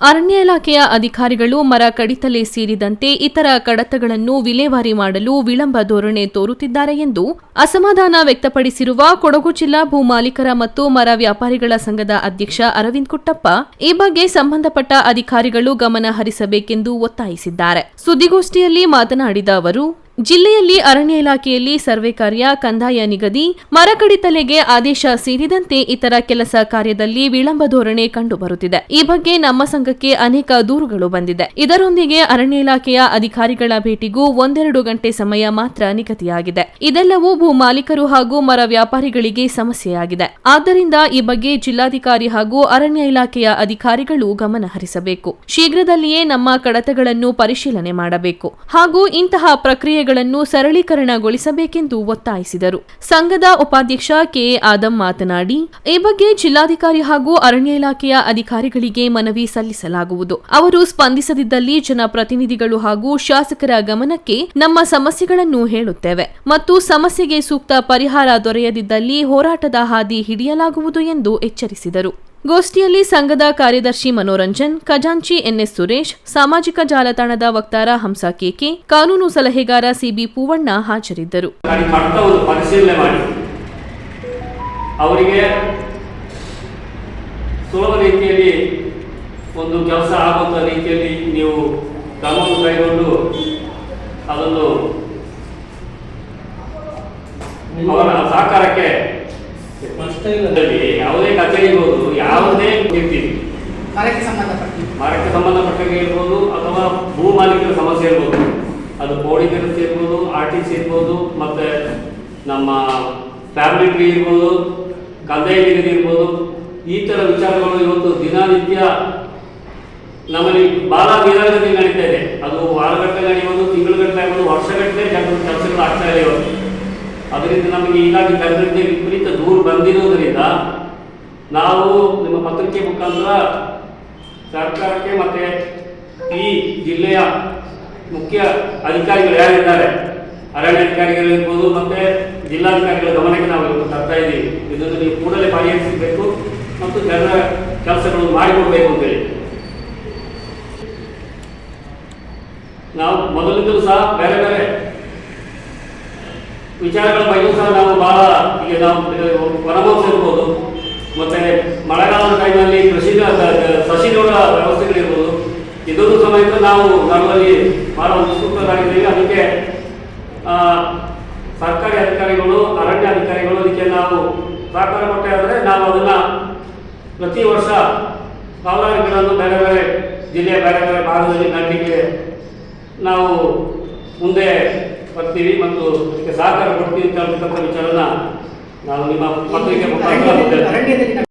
ಅರಣ್ಯ ಇಲಾಖೆಯ ಅಧಿಕಾರಿಗಳು ಮರ ಕಡಿತಲೆ ಸೇರಿದಂತೆ ಇತರ ಕಡತಗಳನ್ನು ವಿಲೇವಾರಿ ಮಾಡಲು ವಿಳಂಬ ಧೋರಣೆ ತೋರುತ್ತಿದ್ದಾರೆ ಎಂದು ಅಸಮಾಧಾನ ವ್ಯಕ್ತಪಡಿಸಿರುವ ಕೊಡಗು ಜಿಲ್ಲಾ ಭೂಮಾಲೀಕರ ಮತ್ತು ಮರ ವ್ಯಾಪಾರಿಗಳ ಸಂಘದ ಅಧ್ಯಕ್ಷ ಅರವಿಂದ್ ಕುಟ್ಟಪ್ಪ, ಈ ಬಗ್ಗೆ ಸಂಬಂಧಪಟ್ಟ ಅಧಿಕಾರಿಗಳು ಗಮನ ಹರಿಸಬೇಕೆಂದು ಒತ್ತಾಯಿಸಿದ್ದಾರೆ. ಸುದ್ದಿಗೋಷ್ಠಿಯಲ್ಲಿ ಮಾತನಾಡಿದ ಅವರು ಜಿಲ್ಲೆಯಲ್ಲಿ ಅರಣ್ಯ ಇಲಾಖೆಯಲ್ಲಿ ಸರ್ವೆ ಕಾರ್ಯ, ಕಂದಾಯ ನಿಗದಿ ಮರ ಕಡಿತಲೆಗೆ ಆದೇಶ ಸೇರಿದಂತೆ ಇತರ ಕೆಲಸ ಕಾರ್ಯದಲ್ಲಿ ವಿಳಂಬ ಧೋರಣೆ ಕಂಡುಬರುತ್ತಿದೆ. ಈ ಬಗ್ಗೆ ನಮ್ಮ ಸಂಘಕ್ಕೆ ಅನೇಕ ದೂರುಗಳು ಬಂದಿದೆ. ಇದರೊಂದಿಗೆ ಅರಣ್ಯ ಇಲಾಖೆಯ ಅಧಿಕಾರಿಗಳ ಭೇಟಿಗೂ ಒಂದೆರಡು ಗಂಟೆ ಸಮಯ ಮಾತ್ರ ನಿಗದಿಯಾಗಿದೆ. ಇದೆಲ್ಲವೂ ಭೂ ಮಾಲೀಕರು ಹಾಗೂ ಮರ ವ್ಯಾಪಾರಿಗಳಿಗೆ ಸಮಸ್ಯೆಯಾಗಿದೆ. ಆದ್ದರಿಂದ ಈ ಬಗ್ಗೆ ಜಿಲ್ಲಾಧಿಕಾರಿ ಹಾಗೂ ಅರಣ್ಯ ಇಲಾಖೆಯ ಅಧಿಕಾರಿಗಳು ಗಮನ ಹರಿಸಬೇಕು. ಶೀಘ್ರದಲ್ಲಿಯೇ ನಮ್ಮ ಕಡತಗಳನ್ನು ಪರಿಶೀಲನೆ ಮಾಡಬೇಕು. ಹಾಗೂ ಇಂತಹ ಪ್ರಕ್ರಿಯೆಗಳನ್ನು ಸರಳೀಕರಣಗೊಳಿಸಬೇಕೆಂದು ಒತ್ತಾಯಿಸಿದರು. ಸಂಘದ ಉಪಾಧ್ಯಕ್ಷ ಕೆ. ಆದಂ ಮಾತನಾಡಿ, ಈ ಬಗ್ಗೆ ಜಿಲ್ಲಾಧಿಕಾರಿ ಹಾಗೂ ಅರಣ್ಯ ಇಲಾಖೆಯ ಅಧಿಕಾರಿಗಳಿಗೆ ಮನವಿ ಸಲ್ಲಿಸಲಾಗುವುದು. ಅವರು ಸ್ಪಂದಿಸದಿದ್ದಲ್ಲಿ ಜನಪ್ರತಿನಿಧಿಗಳು ಹಾಗೂ ಶಾಸಕರ ಗಮನಕ್ಕೆ ನಮ್ಮ ಸಮಸ್ಯೆಗಳನ್ನು ಹೇಳುತ್ತೇವೆ ಮತ್ತು ಸಮಸ್ಯೆಗೆ ಸೂಕ್ತ ಪರಿಹಾರ ದೊರೆಯದಿದ್ದಲ್ಲಿ ಹೋರಾಟದ ಹಾದಿ ಹಿಡಿಯಲಾಗುವುದು ಎಂದು ಎಚ್ಚರಿಸಿದರು. ಗೋಷ್ಠಿಯಲ್ಲಿ ಸಂಘದ ಕಾರ್ಯದರ್ಶಿ ಮನೋರಂಜನ್, ಖಜಾಂಚಿ ಎನ್ಎಸ್ ಸುರೇಶ್, ಸಾಮಾಜಿಕ ಜಾಲತಾಣದ ವಕ್ತಾರ ಹಂಸಾ ಕೆಕೆ ಕಾನೂನು ಸಲಹೆಗಾರ ಸಿಬಿ ಪೂವಣ್ಣ ಹಾಜರಿದ್ದರು. ಅವರಿಗೆ ಸುಲಭ ರೀತಿಯಲ್ಲಿ ಒಂದು ಕೆಲಸ ಆಗುವಂಥ ರೀತಿಯಲ್ಲಿ ನೀವು ಕಾನೂನು ಕೈಗೊಂಡು ಅದನ್ನು ಅವರ ಸಹಕಾರಕ್ಕೆ ಯಾವುದೇ ಕಚೇರಿ ಇರ್ಬೋದು ಯಾವುದೇ ಇರ್ತೀವಿ ಮರಕ್ಕೆ ಸಂಬಂಧಪಟ್ಟ ಮರಕ್ಕೆ ಸಂಬಂಧಪಟ್ಟಾಗೆ ಇರ್ಬೋದು ಅಥವಾ ಭೂ ಮಾಲೀಕರ ಸಮಸ್ಯೆ ಇರ್ಬೋದು. ಅದು ಕೋಡಿಗರ ಇರ್ಬೋದು ಆರ್ ಟಿ ಸಿ ಇರ್ಬೋದು ಮತ್ತೆ ನಮ್ಮ ಫ್ಯಾಮಿಲಿ ಟ್ರೀ ಇರ್ಬೋದು ಕಂದಾಯ ನಿಗದಿ ಇರ್ಬೋದು. ಈ ಥರ ವಿಚಾರಗಳು ಇವತ್ತು ದಿನನಿತ್ಯ ನಮ್ಮಲ್ಲಿ ಬಹಳ ದಿನಗತಿ ನಡೀತಾ ಇದೆ. ಅದು ವಾರಗಟ್ಟಲೆ ನಡೆಯುವುದು ತಿಂಗಳುಗಟ್ಟಲೆ ಆಗ್ಬೋದು ವರ್ಷಗಟ್ಟಲೆ ಕೆಲಸ ಕೆಲಸಗಳು ಆಗ್ತಾ ಇದೆ ಇವತ್ತು. ಅದರಿಂದ ನಮಗೆ ಈಗಾಗಿ ಕರೆದಂತೆ ವಿಪರೀತ ದೂರ ಬಂದಿರೋದರಿಂದ ನಾವು ನಿಮ್ಮ ಪತ್ರಿಕೆ ಮುಖಾಂತರ ಸರ್ಕಾರಕ್ಕೆ ಮತ್ತೆ ಈ ಜಿಲ್ಲೆಯ ಮುಖ್ಯ ಅಧಿಕಾರಿಗಳು ಯಾರಿದ್ದಾರೆ? ಅರಣ್ಯ ಅಧಿಕಾರಿಗಳಿರ್ಬೋದು ಮತ್ತೆ ಜಿಲ್ಲಾಧಿಕಾರಿಗಳ ಗಮನಕ್ಕೆ ನಾವು ತರ್ತಾ ಇದ್ದೀವಿ. ಇದನ್ನು ನೀವು ಕೂಡಲೇ ಪರಿಹರಿಸಬೇಕು ಮತ್ತು ಜನರ ಕೆಲಸಗಳನ್ನು ಮಾಡಿಕೊಡ್ಬೇಕು ಅಂತೇಳಿ ನಾವು ಮೊದಲಿಂದಲೂ ಸಹ ಬೇರೆ ವಿಚಾರಗಳ ಬಗ್ಗೆ ಸಹ ನಾವು ಬಹಳ ಈಗ ನಾವು ವನಮೋತ್ಸವ ಇರ್ಬೋದು. ಮತ್ತೆ ಮಳೆಗಾಲದ ಟೈಮಲ್ಲಿ ಕೃಷಿ ಸಸಿಗಳ ವ್ಯವಸ್ಥೆಗಳಿರ್ಬೋದು. ಇದೊಂದು ಸಮಯಕ್ಕೆ ನಾವು ನಮ್ಮಲ್ಲಿ ಬಹಳ ಉತ್ಸುಕರಾಗಿದ್ದೀವಿ. ಅದಕ್ಕೆ ಸರ್ಕಾರಿ ಅಧಿಕಾರಿಗಳು, ಅರಣ್ಯ ಅಧಿಕಾರಿಗಳು ಅದಕ್ಕೆ ನಾವು ಸಹಕಾರ ಕೊಟ್ಟೆ ಆದರೆ ನಾವು ಅದನ್ನ ಪ್ರತಿ ವರ್ಷ ಸಾವಿರಾರು ಗಿಡವನ್ನು ಬೇರೆ ಬೇರೆ ಜಿಲ್ಲೆಯ ಬೇರೆ ಬೇರೆ ಭಾಗದಲ್ಲಿ ನಡಲಿಕ್ಕೆ ನಾವು ಮುಂದೆ ಬರ್ತೀವಿ ಮತ್ತು ಸಹಕಾರ ಕೊಡ್ತೀವಿ ಅಂತ ವಿಚಾರನ ನಾವು ನಿಮ್ಮ ಪತ್ರಿಕೆ ಮುಖಾಂತರ